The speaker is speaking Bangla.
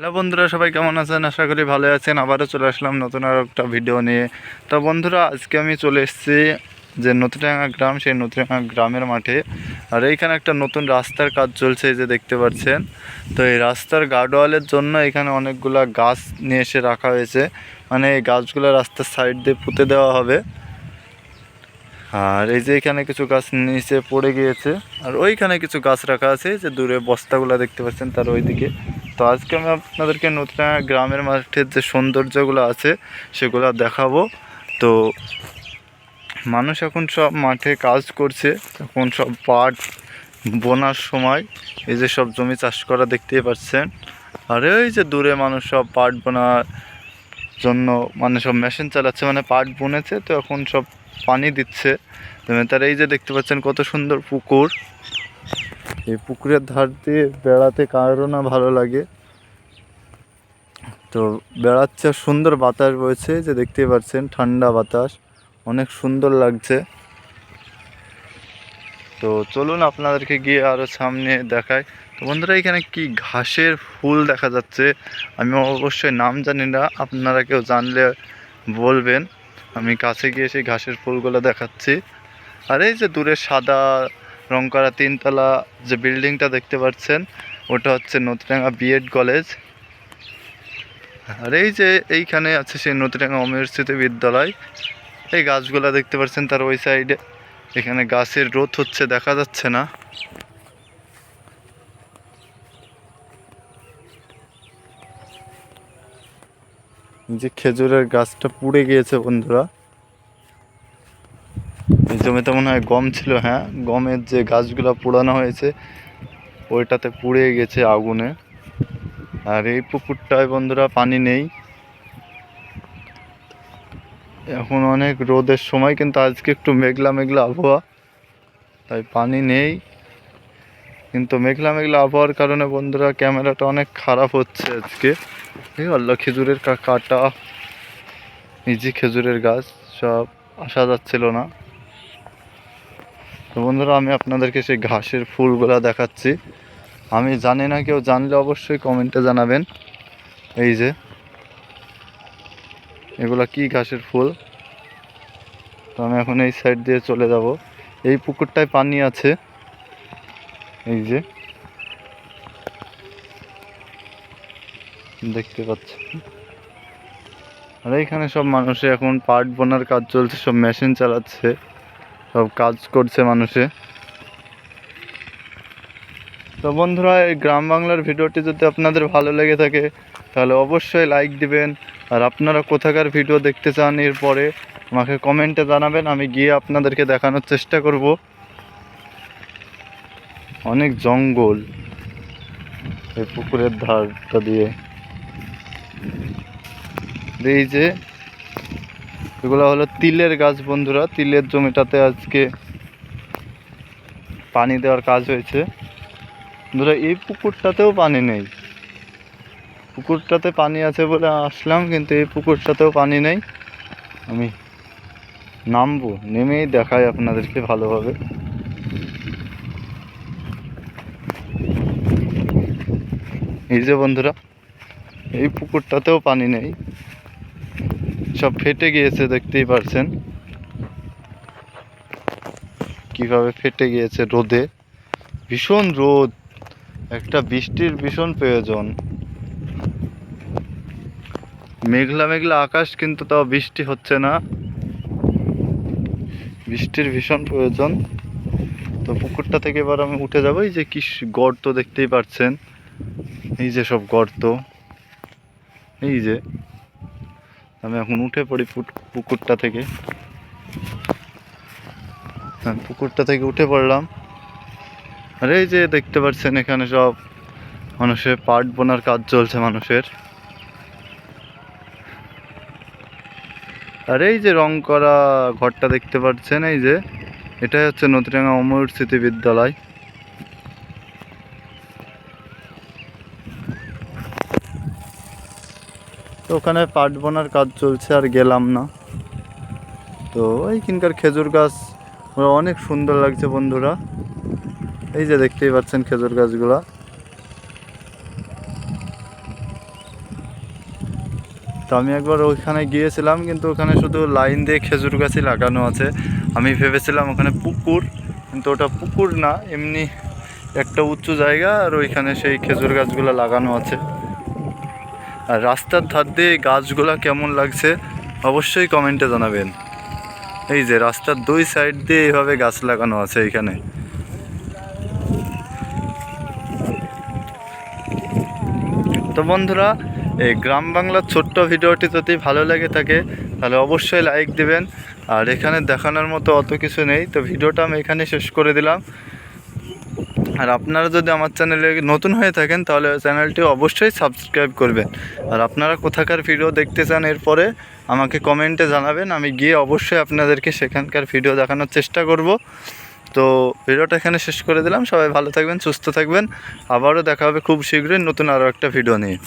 হ্যালো বন্ধুরা, সবাই কেমন আছেন? আশা করি ভালো আছেন। আবারও চলে আসলাম নতুন আর একটা ভিডিও নিয়ে। তো বন্ধুরা, আজকে আমি চলে এসেছি যে নতুনডাঙ্গা গ্রাম, সেই নতুনডাঙ্গা গ্রামের মাঠে। আর এইখানে একটা নতুন রাস্তার কাজ চলছে যে দেখতে পাচ্ছেন। তো এই রাস্তার গার্ডওয়ালের জন্য এখানে অনেকগুলা গাছ নিয়ে এসে রাখা হয়েছে। মানে এই গাছগুলো রাস্তার সাইড দিয়ে পুঁতে দেওয়া হবে। আর এই যে এখানে কিছু গাছ নিচে পড়ে গিয়েছে। আর ওইখানে কিছু গাছ রাখা আছে যে দূরে বস্তাগুলো দেখতে পাচ্ছেন তার ওইদিকে। তো আজকে আমি আপনাদেরকে নতুন গ্রামের মাঠের যে সৌন্দর্যগুলো আছে, সেগুলো দেখাবো। তো মানুষ এখন সব মাঠে কাজ করছে, এখন সব পাট বোনার সময়। এই যে সব জমি চাষ করা দেখতেই পাচ্ছেন। আর এই যে দূরে মানুষ সব পাট বোনার জন্য মানে সব মেশিন চালাচ্ছে মানে পাট বুনেছে, তো এখন সব পানি দিচ্ছে। তার এই যে দেখতে পাচ্ছেন কত সুন্দর পুকুর। এই পুকুরের ধার দিয়ে বেড়াতে কারও না ভালো লাগে। তো বেড়াচ্ছে, সুন্দর বাতাস বইছে, যে দেখতেই পাচ্ছেন ঠান্ডা বাতাস, অনেক সুন্দর লাগছে। তো চলুন আপনাদেরকে গিয়ে আরও সামনে দেখাই। তো বন্ধুরা, এখানে কি ঘাসের ফুল দেখা যাচ্ছে? আমি অবশ্যই নাম জানি না, আপনারা কেউ জানলে বলবেন। আমি কাছে গিয়ে সেই ঘাসের ফুলগুলো দেখাচ্ছি। আর এই যে দূরে সাদা রং করা তিনতলা যে বিল্ডিংটা দেখতে পাচ্ছেন, ওটা হচ্ছে নতুনডাঙ্গা বিএড কলেজ। আর এই যে এইখানে আছে সেই নতুনডাঙ্গা অমর বিদ্যালয়। এই গাছগুলা দেখতে পাচ্ছেন তার ওই সাইডে। এখানে গাছের রোদ হচ্ছে, দেখা যাচ্ছে না। যে খেজুরের গাছটা পুড়ে গিয়েছে বন্ধুরা। জমিতে মনে হয় গম ছিল হ্যাঁ? গমের যে গাছগুলো পোড়ানো হয়েছে, ওইটাতে পুড়ে গেছে আগুনে। আর এই পুকুরটায় বন্ধুরা পানি নেই। এখন অনেক রোদের সময়, কিন্তু আজকে একটু মেঘলা মেঘলা আবহাওয়া, তাই পানি নেই। কিন্তু মেঘলা মেঘলা আবহাওয়ার কারণে বন্ধুরা ক্যামেরাটা অনেক খারাপ হচ্ছে আজকে। এই খেজুরের কাটা যে খেজুরের গাছ, সব আসা যাচ্ছিল না। তো বন্ধুরা, আমি আপনাদেরকে সেই ঘাসের ফুলগুলো দেখাচ্ছি। আমি জানি না কেউ জানলে অবশ্যই কমেন্টে জানাবেন। এই যে, এগুলা কি ঘাসের ফুল? তো আমি এখন এই সাইড দিয়ে চলে যাব। এই পুকুরটায় পানি আছে। এই যে, দেখতে পাচ্ছি। আর এইখানে সব মানুষে এখন পাট বোনার কাজ চলছে, সব মেশিন চালাচ্ছে। সব কাজ করছে মানুষে। তো বন্ধুরা, এই গ্রাম বাংলার ভিডিওটি যদি আপনাদের ভালো লেগে থাকে, তাহলে অবশ্যই লাইক দিবেন। আর আপনারা কোথাকার ভিডিও দেখতে চান এরপরে আমাকে কমেন্টে জানাবেন, আমি গিয়ে আপনাদেরকে দেখানোর চেষ্টা করব। অনেক জঙ্গল এই পুকুরের ধারটা দিয়ে। এই যে এগুলো হলো তিলের গাছ বন্ধুরা। তিলের জমিটাতে আজকে পানি দেওয়ার কাজ হয়েছে। বন্ধুরা, এই পুকুরটাতেও পানি নেই। পুকুরটাতে পানি আছে বলে আসলাম, কিন্তু এই পুকুরটাতেও পানি নেই। আমি নামবো, নেমেই দেখাই আপনাদেরকে ভালোভাবে। এই যে বন্ধুরা, এই পুকুরটাতেও পানি নেই। সব ফেটে গিয়েছে, দেখতেই পারছেন। কীভাবে ফেটে গিয়েছে রোদে। ভীষণ রোদ। একটা বৃষ্টির ভীষণ প্রয়োজন। মেঘলা মেঘলা আকাশ কিন্তু তাও বৃষ্টি হচ্ছে না। বৃষ্টির ভীষণ প্রয়োজন। তো পুকুরটা থেকে এবার আমি উঠে যাব। এই যে কি গর্ত দেখতেই পাচ্ছেন এই যে সব গর্ত। এই যে আমি এখন উঠে পড়ি পুকুরটা থেকে। হ্যাঁ পুকুরটা থেকে উঠে পড়লাম। আর এই যে দেখতে পাচ্ছেন এখানে সব মানুষের পাট বোনার কাজ চলছে মানুষের। আর এই যে রং করা ঘরটা দেখতে পাচ্ছেন, এই যে, এটাই হচ্ছে নতুনডাঙ্গা অমর স্মৃতি বিদ্যালয়। তো ওখানে পাট বোনার কাজ চলছে আর গেলাম না। তো এইখানকার খেজুর গাছ অনেক সুন্দর লাগছে বন্ধুরা। এই যে দেখতেই পাচ্ছেন খেজুর গাছগুলা। তো আমি একবার ওইখানে গিয়েছিলাম, কিন্তু ওখানে শুধু লাইন দিয়ে খেজুর গাছই লাগানো আছে। আমি ভেবেছিলাম ওখানে পুকুর, কিন্তু ওটা পুকুর না, এমনি একটা উঁচু জায়গা আর ওইখানে সেই খেজুর গাছগুলো লাগানো আছে। আর রাস্তার ধার দিয়ে গাছগুলো কেমন লাগছে অবশ্যই কমেন্টে জানাবেন। এই যে রাস্তার দুই সাইড দিয়ে এইভাবে গাছ লাগানো আছে এখানে। তো বন্ধুরা, এই গ্রাম বাংলার ছোট্ট ভিডিওটি যদি ভালো লাগে থাকে, তাহলে অবশ্যই লাইক দিবেন। আর এখানে দেখানোর মতো অত কিছু নেই। তো ভিডিওটা আমি এখানে শেষ করে দিলাম। আর আপনারা যদি আমার চ্যানেলে নতুন হয়ে থাকেন, তাহলে চ্যানেলটি অবশ্যই সাবস্ক্রাইব করবেন। আর আপনারা কোথাকার ভিডিও দেখতে চান এরপরে, আমাকে কমেন্টে জানাবেন, আমি গিয়ে অবশ্যই আপনাদেরকে সেখানকার ভিডিও দেখানোর চেষ্টা করব। তো ভিডিওটা এখানে শেষ করে দিলাম, সবাই ভালো থাকবেন, সুস্থ থাকবেন। আবারও দেখা হবে খুব শীঘ্রই নতুন আরও একটা ভিডিও নিয়ে।